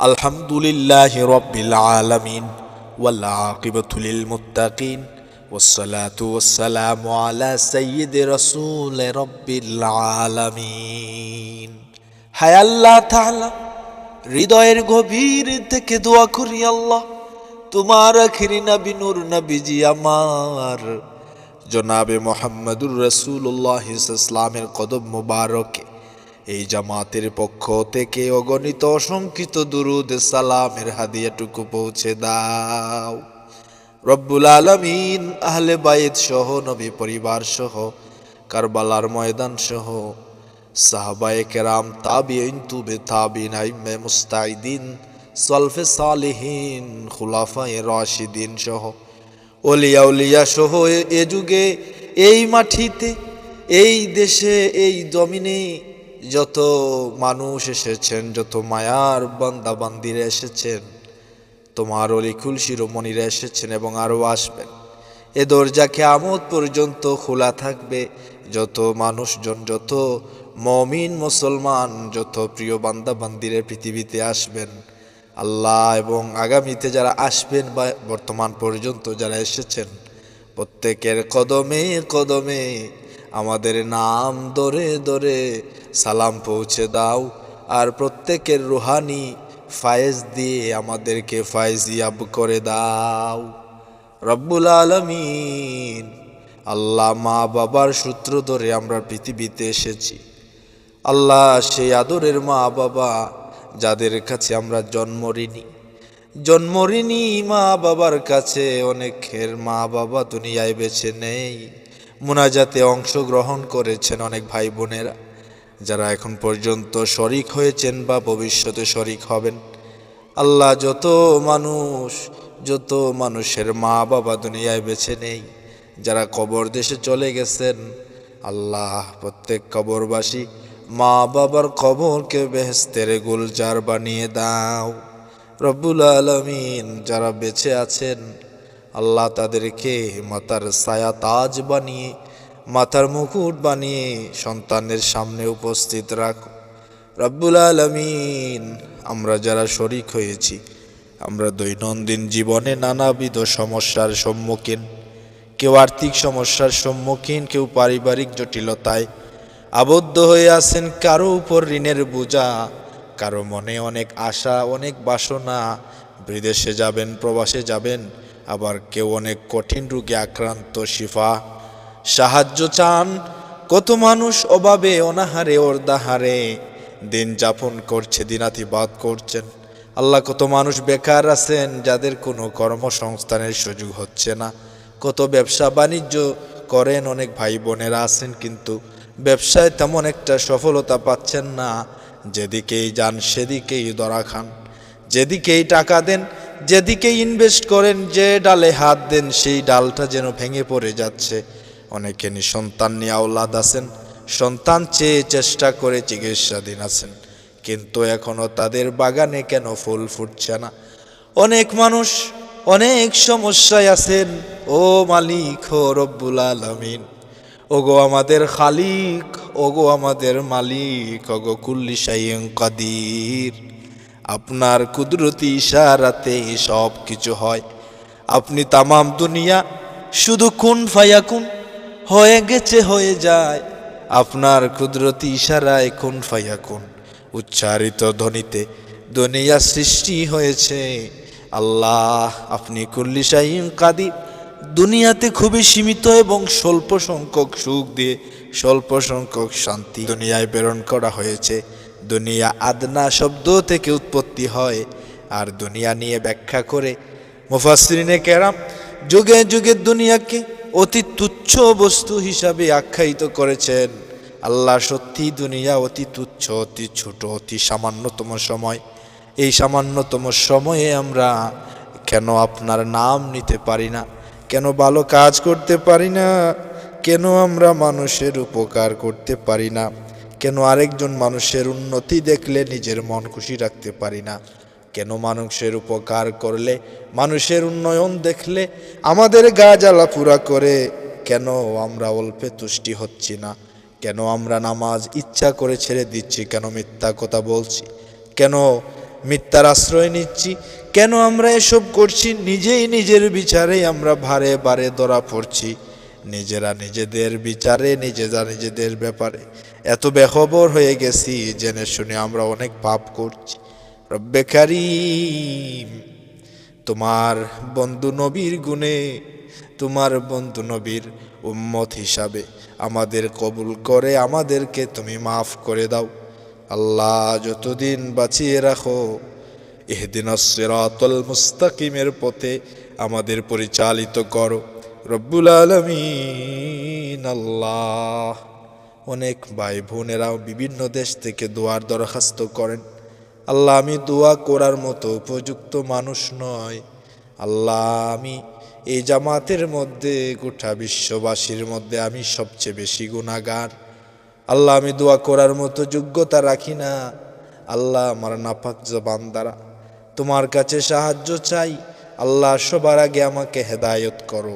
الحمد لله رب العالمين والعاقبة للمتقين والصلاة والسلام على سيد رسول رب العالمين হায় আল্লাহ তাআলা হৃদয়ের গভীর থেকে দোয়া করি আল্লাহ তোমার আখিরি নবী নূর নবীজি আমার জনাবে মোহাম্মদুর রসুল্লাহ ইসলামের কদম মুবারকে এই জামাতের পক্ষ থেকে অগণিত অসংখ্যিত দুরুদ, সালামের হাদিয়াটুকু পৌঁছে দাও। রব্বুল আলমিন, আহলে বাইত সহ, নবী পরিবার সহ, কারবালার ময়দান সহ, সাহবায়ে কেরাম, তাবিঈন, তুবে তাবিন আইমে মুস্তাইদিন, সলফে সালিহিন, খুলাফায়ে রাশিদিন সহ অলিয়া উলিয়া সহ এ- যুগে, এই মাটিতে, এই দেশে, এই জমিনে যত মানুষ এসেছেন, যত মায়ার বান্দা বান্দিরা এসেছেন, তোমার অলিকুল শিরোমণিরা এসেছেন এবং আরও আসবেন। এ দরজাকে আমোদ পর্যন্ত খোলা থাকবে। যত মানুষজন, যত মমিন মুসলমান, যত প্রিয় বান্দা বান্দিরে পৃথিবীতে আসবেন, আল্লাহ এবং আগামীতে যারা আসবেন বা বর্তমান পর্যন্ত যারা এসেছেন, প্রত্যেকের কদমে কদমে আমাদের নাম ধরে ধরে সালাম পৌঁছে দাও। আর প্রত্যেকের রুহানি ফায়েজ দিয়ে আমাদেরকে ফায়েজিয়াব করে দাও। রব্বুল আলমিন। আল্লাহ মা বাবার সূত্র ধরে আমরা পৃথিবীতে এসেছি। আল্লাহ সেই আদরের মা বাবা যাদের কাছে আমরা জন্ম ঋণী। জন্ম ঋণী মা বাবার কাছে অনেকের মা বাবা দুনিয়ায় বেছে নেই। মোনাজাতে অংশগ্রহণ করেছেন অনেক ভাই বোনেরা যারা এখন পর্যন্ত শরিক হয়েছেন বা ভবিষ্যতে শরিক হবেন। আল্লাহ যত মানুষ, যত মানুষের মা বাবা দুনিয়ায় বেছে নেই, যারা কবর দেশে চলে গেছেন, আল্লাহ প্রত্যেক কবরবাসী মা বাবার কবরকে বেহেস্তের গুলজার বানিয়ে দাও। রব্বুল আলমিন যারা বেঁচে আছেন আল্লাহ তাদেরকে মাতার সায়া তাজ বানিয়ে, মাথার মুকুট বানিয়ে সন্তানের সামনে উপস্থিত রাখো। রব্বুল আলমিন, আমরা যারা শরিক হয়েছি, আমরা দৈনন্দিন জীবনে নানাবিধ সমস্যার সম্মুখীন, কেউ আর্থিক সমস্যার সম্মুখীন, কেউ পারিবারিক জটিলতায় আবদ্ধ হয়ে আছেন, কারও উপর ঋণের বোঝা, কারও মনে অনেক আশা, অনেক বাসনা, বিদেশে যাবেন, প্রবাসে যাবেন আবার কেউ অনেক কঠিন রোগে আক্রান্ত, শিফা। সাহায্য চান, কত মানুষ অভাবে, অনাহারে, অর্ধাহারে। দিন যাপন করছে, দিনাতিবাদ করছেন। আল্লাহ কত মানুষ বেকার আছেন, যাদের কোনো কর্মসংস্থানের সুযোগ হচ্ছে না। কত ব্যবসা বাণিজ্য করেন, অনেক ভাই বোনেরা আছেন, কিন্তু ব্যবসায় তেমন একটা সফলতা পাচ্ছেন না। যেদিকেই যান, সেদিকেই দরা খান। যেদিকেই টাকা দেন যেদিকে ইনভেস্ট করেন, যে ডালে হাত দেন, সেই ডালটা যেন ভেঙে পড়ে যাচ্ছে। অনেকে নিঃসন্তান নিয়ে আওলাদ আছেন, সন্তান চেয়ে চেষ্টা করে চিকিৎসাধীন আছেন, কিন্তু এখনও তাদের বাগানে কেন ফুল ফুটছে না? অনেক মানুষ অনেক সমস্যায় আছেন, ও মালিক, ও রব্বুল আলমিন। ওগো আমাদের খালিক, ওগো আমাদের মালিক, ওগো কুল্লি সাইয়ং কাদির। আপনার কুদরতি ইশারাতে সব কিছু হয়। আপনি তামাম দুনিয়া শুধু কুন ফায়াকুন হয়ে গেছে হয়ে যায়। আপনার কুদরতি ইশারায় কুন ফায়াকুন উচ্চারিত ধ্বনিতে দুনিয়া সৃষ্টি হয়েছে। আল্লাহ, আপনি কুল্লি সাইম কাদির। দুনিয়াতে খুবই সীমিত এবং স্বল্প সংখ্যক সুখ দিয়ে স্বল্প সংখ্যক শান্তি দুনিয়ায় প্রেরণ করা হয়েছে। দুনিয়া আদনা শব্দ থেকে উৎপত্তি হয়, আর দুনিয়া নিয়ে ব্যাখ্যা করে মুফাসরিনে কেরাম যুগে যুগে দুনিয়াকে অতি তুচ্ছ বস্তু হিসাবে আখ্যায়িত করেছেন। আল্লাহ সত্যি দুনিয়া অতি তুচ্ছ, অতি ছোট, অতি সামান্যতম সময়। এই সামান্যতম সময়ে আমরা কেন আপনার নাম নিতে পারি না? কেন ভালো কাজ করতে পারি না? কেন আমরা মানুষের উপকার করতে পারি না? কেন আরেকজন মানুষের উন্নতি দেখলে নিজের মন খুশি রাখতে পারি না? কেন মানুষের উপকার করলে, মানুষের উন্নয়ন দেখলে আমাদের গা জ্বালা পুরা করে? কেন আমরা অল্পে তুষ্টি হচ্ছি না? কেন আমরা নামাজ ইচ্ছা করে ছেড়ে দিচ্ছি? কেন মিথ্যা কথা বলছি? কেন মিথ্যার আশ্রয় নিচ্ছি? কেন আমরা এসব করছি? নিজেই নিজের বিচারে আমরা ভারে বারে ধরা পড়ছি। নিজেরা নিজেদের বিচারে, নিজেরা নিজেদের ব্যাপারে এত বেখবর হয়ে গেছি জেনে শুনে আমরা অনেক পাপ করছি। রব্বে কারিম, তোমার বন্ধু নবীর গুণে, তোমার বন্ধু নবীর উম্মত হিসাবে আমাদের কবুল করে আমাদেরকে তুমি মাফ করে দাও। আল্লাহ যতদিন বাঁচিয়ে রাখো, এহদিন সিরাতুল মুস্তাকিমের পথে আমাদের পরিচালিত করো। রব্বুল আলমিন, আল্লাহ। অনেক ভাই বোনেরাও বিভিন্ন দেশ থেকে দোয়ার দরখাস্ত করেন। আল্লাহ, আমি দোয়া করার মতো উপযুক্ত মানুষ নয়। আল্লাহ, আমি এই জামাতের মধ্যে, গোটা বিশ্ববাসীর মধ্যে আমি সবচেয়ে বেশি গুণাগার আল্লাহ, আমি দোয়া করার মতো যোগ্যতা রাখি না। আল্লাহ, আমার নাপাক জবান দ্বারা তোমার কাছে সাহায্য চাই। আল্লাহ, সবার আগে আমাকে হেদায়ত করো।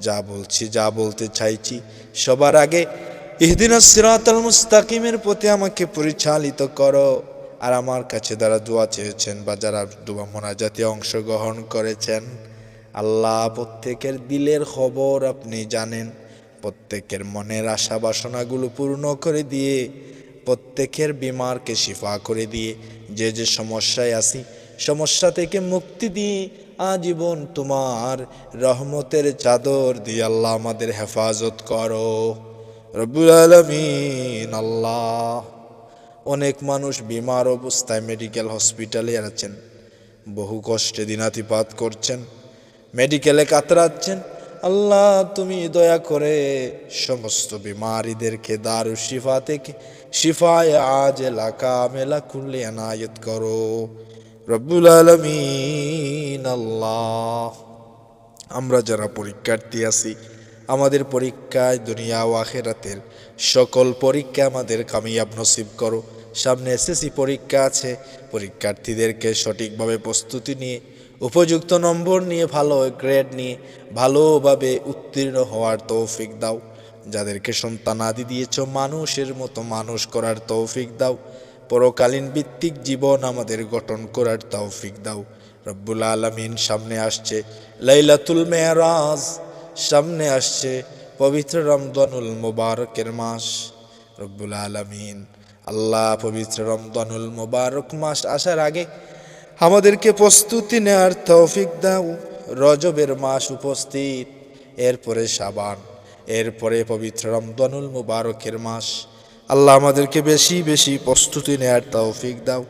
যা বলছি, যা বলতে চাইছি, সবার আগে ইহদিন সিরাতাল মুস্তাকিমের প্রতি আমাকে পরিচালিত করো। আর আমার কাছে যারা দোয়া চেয়েছেন বা যারা দোয়া মোনাজাতে অংশগ্রহণ করেছেন, আল্লাহ প্রত্যেকের দিলের খবর আপনি জানেন। প্রত্যেকের মনের আশা বাসনাগুলো পূর্ণ করে দিয়ে, প্রত্যেকের বিমারকে শিফা করে দিয়ে, যে যে সমস্যায় আসি সমস্যা থেকে মুক্তি দিয়ে আজীবন তোমার রহমতের চাদর দিয়ে আল্লাহ আমাদের হেফাজত করো। রব্বুল আলমিন, আল্লাহ। অনেক মানুষ বিমার অবস্থায় মেডিকেল হসপিটালে আছেন। বহু কষ্টে দিনাতিপাত করছেন। মেডিকেলে কাতরাচ্ছেন। আল্লাহ, তুমি দয়া করে সমস্ত বিমারিদেরকে দারু শিফা থেকে শিফায় আজ এলাকা মেলা খুললে এনায়ত করো। রব্বুল আলমিন, আল্লাহ। আমরা যারা পরীক্ষার্থী আছি আমাদের পরীক্ষায়, দুনিয়া ও আখেরাতের সকল পরীক্ষা আমাদের কামিয়াব নসিব করো। সামনে এসএসসি পরীক্ষা আছে, পরীক্ষার্থীদেরকে সঠিকভাবে প্রস্তুতি নিয়ে, উপযুক্ত নম্বর নিয়ে, ভালো গ্রেড নিয়ে, ভালোভাবে উত্তীর্ণ হওয়ার তৌফিক দাও। যাদেরকে সন্তান আদি দিয়েছ, মানুষের মতো মানুষ করার তৌফিক দাও। পরকালীন ভিত্তিক জীবন আমাদের গঠন করার তৌফিক দাও। রব্বুল আলমিন সামনে আসছে, লাইলাতুল মেয়ারাজ। সামনে আসছে পবিত্র রমজানুল মুবারকের মাস। রব্বুল আলমিন, আল্লাহ পবিত্র রমজানুল মুবারক মাস আসার আগে আমাদেরকে প্রস্তুতি নেওয়ার তৌফিক দাও। রজবের মাস উপস্থিত, এরপরে সাবান এরপরে পবিত্র রমজানুল মুবারকের মাস। আল্লাহ আমাদেরকে বেশি বেশি প্রস্তুতি নেওয়ার তৌফিক দাও।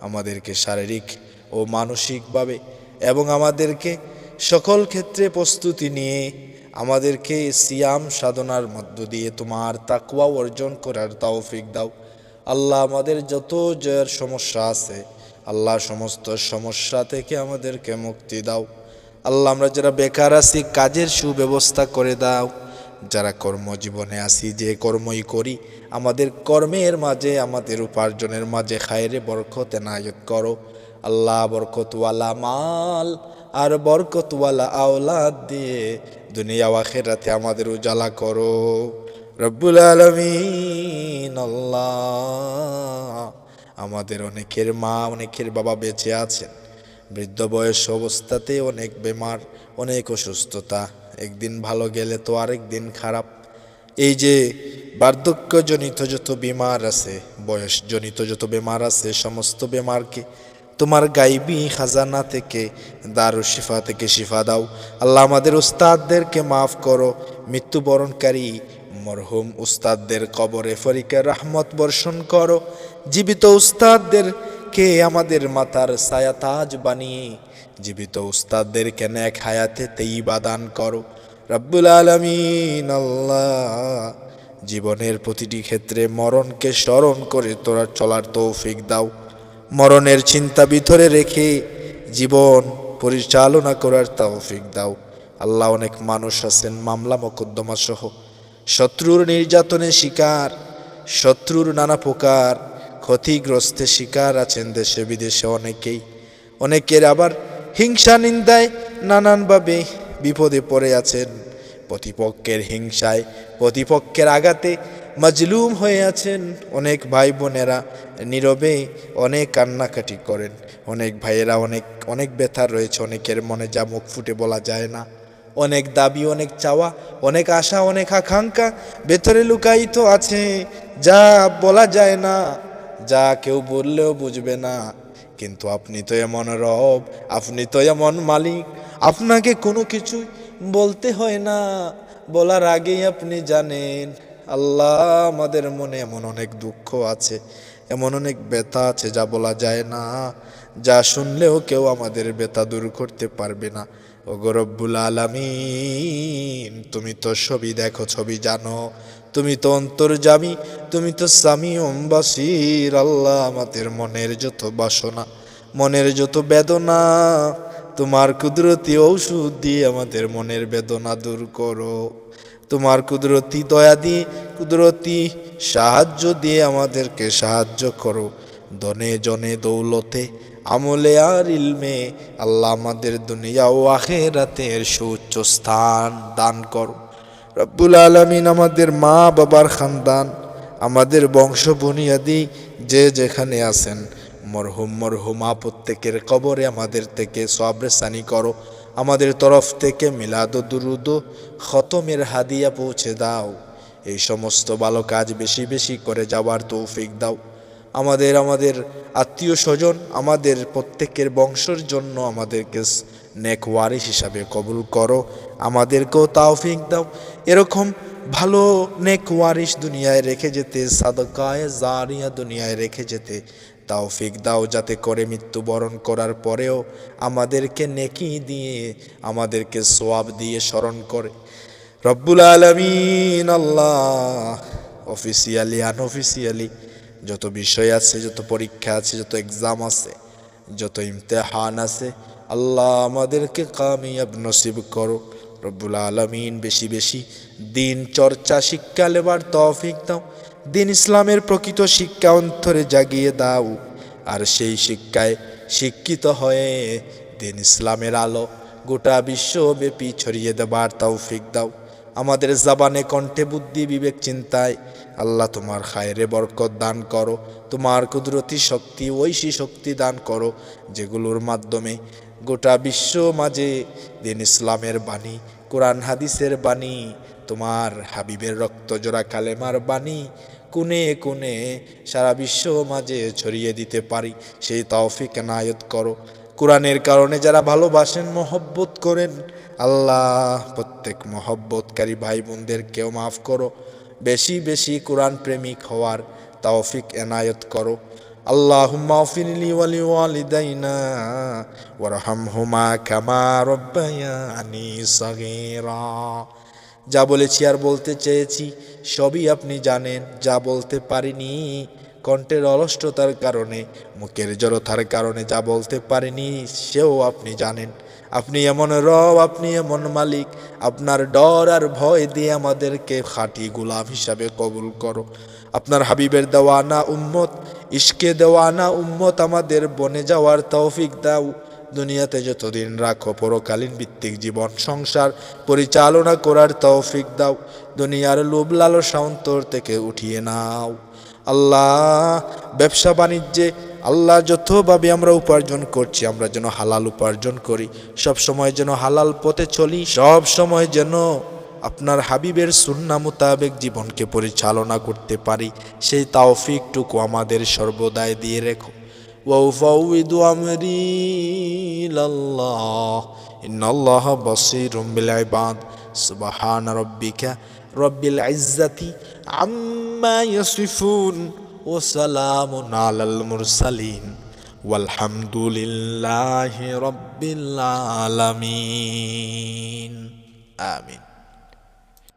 আমাদেরকে শারীরিক ও মানসিকভাবে এবং আমাদেরকে সকল ক্ষেত্রে প্রস্তুতি নিয়ে আমাদেরকে সিয়াম সাধনার মধ্য দিয়ে তোমার তাকুয়া অর্জন করার তৌফিক দাও। আল্লাহ আমাদের যত জয়ের সমস্যা আছে, আল্লাহ সমস্ত সমস্যা থেকে আমাদেরকে মুক্তি দাও। আল্লাহ আমরা যারা বেকার আছি, কাজের সুব্যবস্থা করে দাও। যারা কর্মজীবনে আছি, যে কর্মই করি, আমাদের কর্মের মাঝে, আমাদের উপার্জনের মাঝে খায়রে বরকত এনায়ত করো। আল্লাহ বরকতওয়ালা মাল আর বরকতওয়ালা আওলাদ দিয়ে দুনিয়া আখেরাতে আমাদের উজালা করো। রব্বুল আলমিন আমাদের অনেকের মা, অনেকের বাবা বেঁচে আছেন। বৃদ্ধ বয়স অবস্থাতে অনেক বেমার, অনেক অসুস্থতা। একদিন ভালো গেলে তো আরেক দিন খারাপ। এই যে বার্ধক্যজনিত যত বিমার আছে, বয়সজনিত যত বেমার আছে, সমস্ত বেমারকে তোমার গাইবি খাজানা থেকে দারু শিফা থেকে শিফা দাও। আল্লাহ আমাদের উস্তাদদেরকে মাফ করো, মৃত্যুবরণকারী মরহুম উস্তাদদের কবরে ফরিকা রহমত বর্ষণ করো। জীবিত উস্তাদদেরকে আমাদের মাথার সায়াতাজ বানিয়ে, জীবিত উস্তাদদেরকে ন্যাক হায়াতে তেইবা দান করো। রব্বুল আলমিন, আল্লাহ জীবনের প্রতিটি ক্ষেত্রে মরণকে স্মরণ করে তোরা চলার তৌফিক দাও। মরণের চিন্তা ভিতরে রেখে জীবন পরিচালনা করার তৌফিক দাও। আল্লাহ অনেক মানুষ আছেন, মামলা মোকদ্দমা সহ। শত্রুর নির্যাতনের শিকার, শত্রুর নানা প্রকার ক্ষতিগ্রস্তের শিকার আছেন দেশে বিদেশে অনেকেই। অনেকের আবার হিংসা নিন্দায় নানানভাবে বিপদে পড়ে আছেন। প্রতিপক্ষের হিংসায়, প্রতিপক্ষের আঘাতে মাজলুম হয়ে আছেন অনেক ভাই বোনেরা নীরবে অনেক কান্নাকাটি করেন। অনেক ভাইয়েরা অনেক অনেক ব্যথা রয়েছে, অনেকের মনে যা মুখ ফুটে বলা যায় না। অনেক দাবি, অনেক চাওয়া, অনেক আশা, অনেক আকাঙ্ক্ষা ভেতরে লুকায়িত আছে। যা বলা যায় না, যা কেউ বললেও বুঝবে না। কিন্তু আপনি তো এমন রব, আপনি তো এমন মালিক, আপনাকে কোনো কিছু বলতে হয় না। বলার আগেই আপনি জানেন আল্লাহ আমাদের মনে এমন অনেক দুঃখ আছে, এমন অনেক ব্যথা আছে যা বলা যায় না, যা শুনলেও কেউ আমাদের ব্যথা দূর করতে পারবে না। ও গরব্বুল আলামিন, তুমি তো ছবি দেখো, ছবি জানো, তুমি তো অন্তর্জামী, তুমি তো স্বামী অম্বাসীর, আল্লাহ আমাদের মনের যত বাসনা, মনের যত বেদনা, তোমার কুদরতি ঔষধ দিয়ে আমাদের মনের বেদনা দূর করো। তোমার কুদরতি দয়া দিয়ে, কুদরতি সাহায্য দিয়ে আমাদেরকে সাহায্য করো। দনে জনে দৌলতে, আমলে আর ইলমে, আল্লাহ আমাদের দুনিয়া ও আখেরাতের সুউচ্চ স্থান দান করো। রব্বুল আলমিন আমাদের মা বাবার খানদান, আমাদের বংশ বুনিয়াদি, যে যেখানে আছেন, মরহুম মরহুমা প্রত্যেকের কবরে আমাদের থেকে সবরেসানি করো। আমাদের তরফ থেকে মিলাদ দুরুদ খতমের হাদিয়া পৌঁছে দাও। এই সমস্ত ভালো কাজ বেশি বেশি করে যাওয়ার তৌফিক দাও। আমাদের আমাদের আত্মীয় স্বজন, আমাদের প্রত্যেকের বংশের জন্য আমাদেরকে নেক ওয়ারিস হিসাবে কবুল করো। আমাদেরকেও তাওফিক দাও। এরকম ভালো নেক ওয়ারিস দুনিয়ায় রেখে যেতে, সাদকায় জারিয়া দুনিয়ায় রেখে যেতে তাওফিক দাও যাতে করে মৃত্যুবরণ করার পরেও আমাদেরকে নেকি দিয়ে, আমাদেরকে সোয়াব দিয়ে স্মরণ করে। রব্বুল আলমিন, আল্লাহ অফিসিয়ালি আনঅফিসিয়ালি যত বিষয় আছে, যত পরীক্ষা আছে, যত এক্সাম আছে, যত ইমতেহান আছে, আল্লাহ আমাদেরকে কামিয়াব নসিব করো রব্বুল আলমিন, বেশি বেশি দিন চর্চা, শিক্ষা লেবার তৌফিক দাও। দিন ইসলামের প্রকৃত শিক্ষা অন্তরে জাগিয়ে দাও। আর সেই শিক্ষায় শিক্ষিত হয়ে দিন ইসলামের আলো গোটা বিশ্বব্যাপী ছড়িয়ে দেবার তৌফিক দাও। আমাদের জাবানে কণ্ঠে বুদ্ধি, বিবেক চিন্তায় আল্লাহ তোমার খায়রে বরকত দান করো। তোমার কুদরতি শক্তি, ঐশী শক্তি দান করো, যেগুলোর মাধ্যমে গোটা বিশ্ব মাঝে দিন ইসলামের বাণী, কোরআন, হাদিসের বাণী, তোমার হাবিবের রক্ত জোড়া কালেমার বাণী কোনে কোনে সারা বিশ্ব মাঝে ছড়িয়ে দিতে পারি সেই তৌফিক নায়ত করো কোরআনের কারণে যারা ভালোবাসেন মহব্বত করেন আল্লাহ প্রত্যেক মহব্বতকারী ভাই বোনদেরকেও মাফ করো বেশি বেশি কোরআন প্রেমিক হওয়ার তৌফিক এনায়ত করো اللهم اغفر لي ولوالدينا وارحمهما كما ربياني صغيرا যা বলেছি আর বলতে চেয়েছি, সবই আপনি জানেন, যা বলতে পারিনি। কণ্ঠের অলষ্টতার কারণে, মুখের জড়তার কারণে যা বলতে পারিনি, সেও আপনি জানেন। আপনি এমন রব, আপনি এমন মালিক। আপনার ডর আর ভয় দিয়ে আমাদেরকে খাঁটি গুলাম হিসাবে কবুল করো। আপনার হাবিবের দেওয়ানা উম্মত, ইশকে দেওয়ানা উম্মত আমাদের বনে যাওয়ার তৌফিক দাও। দুনিয়াতে যতদিন রাখো পরকালীন ভিত্তিক জীবন সংসার পরিচালনা করার তৌফিক দাও। দুনিয়ার লোভ লালসা অন্তর থেকে উঠিয়ে নাও। আল্লাহ, ব্যবসা বাণিজ্যে আল্লাহ যতভাবে আমরা উপার্জন করছি, আমরা যেন হালাল উপার্জন করি। সব সময় যেন হালাল পথে চলি, সব সময় যেন আপনার হাবিবের সুন্না মোতাবেক জীবনকে পরিচালনা করতে পারি। সেই তাওফিকটুকু আমাদের সর্বদাই দিয়ে রেখো। وأفوض أمري إلى الله. إن الله بصير بالعباد. سبحان ربك رب العزة عما يصفون وسلام على المرسلين. والحمد لله رب العالمين. آمين.